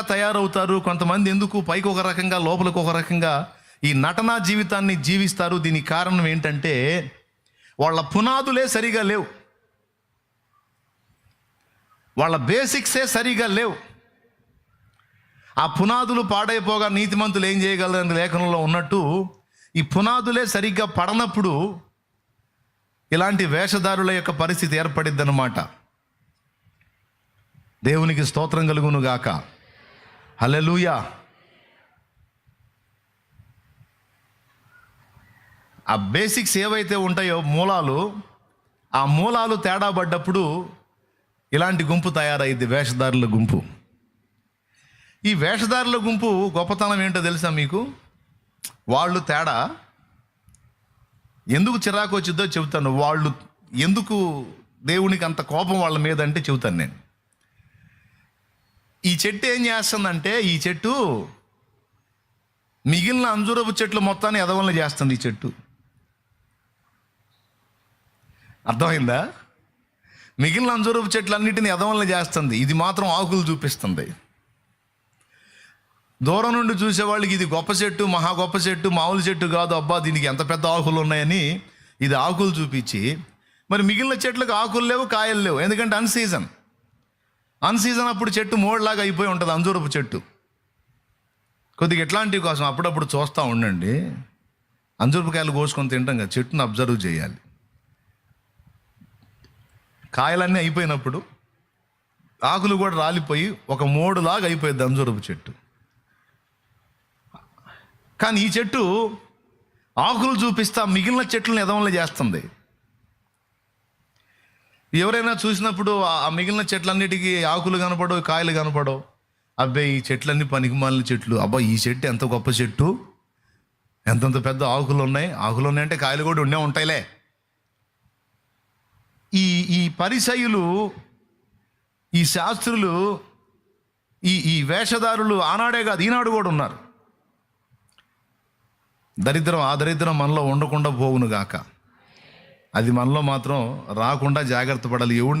తయారవుతారు. కొంతమంది ఎందుకు? పైకి ఒక రకంగా లోపలికి ఒక రకంగా ఈ నటనా జీవితాన్ని జీవిస్తారు. దీనికి కారణం ఏంటంటే వాళ్ళ పునాదులే సరిగా లేవు. వాళ్ళ బేసిక్సే సరిగా లేవు. ఆ పునాదులు పాడైపోగా నీతిమంతులు ఏం చేయగలరని లేఖనంలో ఉన్నట్టు ఈ పునాదులే సరిగ్గా పడనప్పుడు ఇలాంటి వేషధారుల యొక్క పరిస్థితి ఏర్పడిద్దన్నమాట. దేవునికి స్తోత్రం కలుగును గాక హలలుయా ఆ బేసిక్స్ ఏవైతే ఉంటాయో మూలాలు ఆ మూలాలు తేడా పడ్డప్పుడు ఇలాంటి గుంపు తయారైంది వేషధారుల గుంపు. ఈ వేషధారుల గుంపు గొప్పతనం ఏంటో తెలుసా మీకు? వాళ్ళు తేడా ఎందుకు చిరాకు వచ్చిందో చెబుతాను. వాళ్ళు ఎందుకు దేవునికి అంత కోపం వాళ్ళ మీద అంటే చెబుతాను నేను. ఈ చెట్టు ఏం చేస్తుందంటే ఈ చెట్టు మిగిలిన అంజూరపు చెట్లు మొత్తాన్ని ఎదవల్ని చేస్తుంది ఈ చెట్టు. అర్థమైందా? మిగిలిన అంజూరపు చెట్లన్నిటిని ఎదవల్ని చేస్తుంది. ఇది మాత్రం ఆకులు చూపిస్తుంది. దూరం నుండి చూసేవాళ్ళకి ఇది గొప్ప చెట్టు మహా గొప్ప చెట్టు మామూలు చెట్టు కాదు అబ్బా దీనికి ఎంత పెద్ద ఆకులు ఉన్నాయని ఇది ఆకులు చూపించి మరి మిగిలిన చెట్లకు ఆకులు లేవు కాయలు లేవు. ఎందుకంటే అన్ సీజన్ అన్సీజన్ అప్పుడు చెట్టు మోడ్లాగా అయిపోయి ఉంటుంది అంజూరపు చెట్టు. కొద్దిగా ఎట్లాంటివి కోసం అప్పుడప్పుడు చూస్తూ ఉండండి. అంజూరపుకాయలు కోసుకొని తింటాం కదా చెట్టును అబ్జర్వ్ చేయాలి. కాయలన్నీ అయిపోయినప్పుడు ఆకులు కూడా రాలిపోయి ఒక మోడులాగా అయిపోయింది అంజూరపు చెట్టు. కానీ ఈ చెట్టు ఆకులు చూపిస్తా మిగిలిన చెట్లను ఎదవలు చేస్తుంది. ఎవరైనా చూసినప్పుడు ఆ మిగిలిన చెట్లన్నిటికీ ఆకులు కనపడవు కాయలు కనపడవు. అబ్బాయి ఈ చెట్లన్నీ పనికిమాలిన చెట్లు. అబ్బా ఈ చెట్టు ఎంత గొప్ప చెట్టు. ఎంతంత పెద్ద ఆకులు ఉన్నాయి ఆకులు ఉన్నాయంటే కాయలు కూడా ఉండే ఉంటాయిలే. ఈ ఈ పరిసయులు ఈ శాస్త్రులు ఈ ఈ వేషధారులు ఆనాడే కాదు ఈనాడు కూడా ఉన్నారు. దరిద్రం ఆ దరిద్రం మనలో ఉండకుండా పోవును గాక అది మనలో మాత్రం రాకుండా జాగ్రత్త పడాలి. ఎవడిని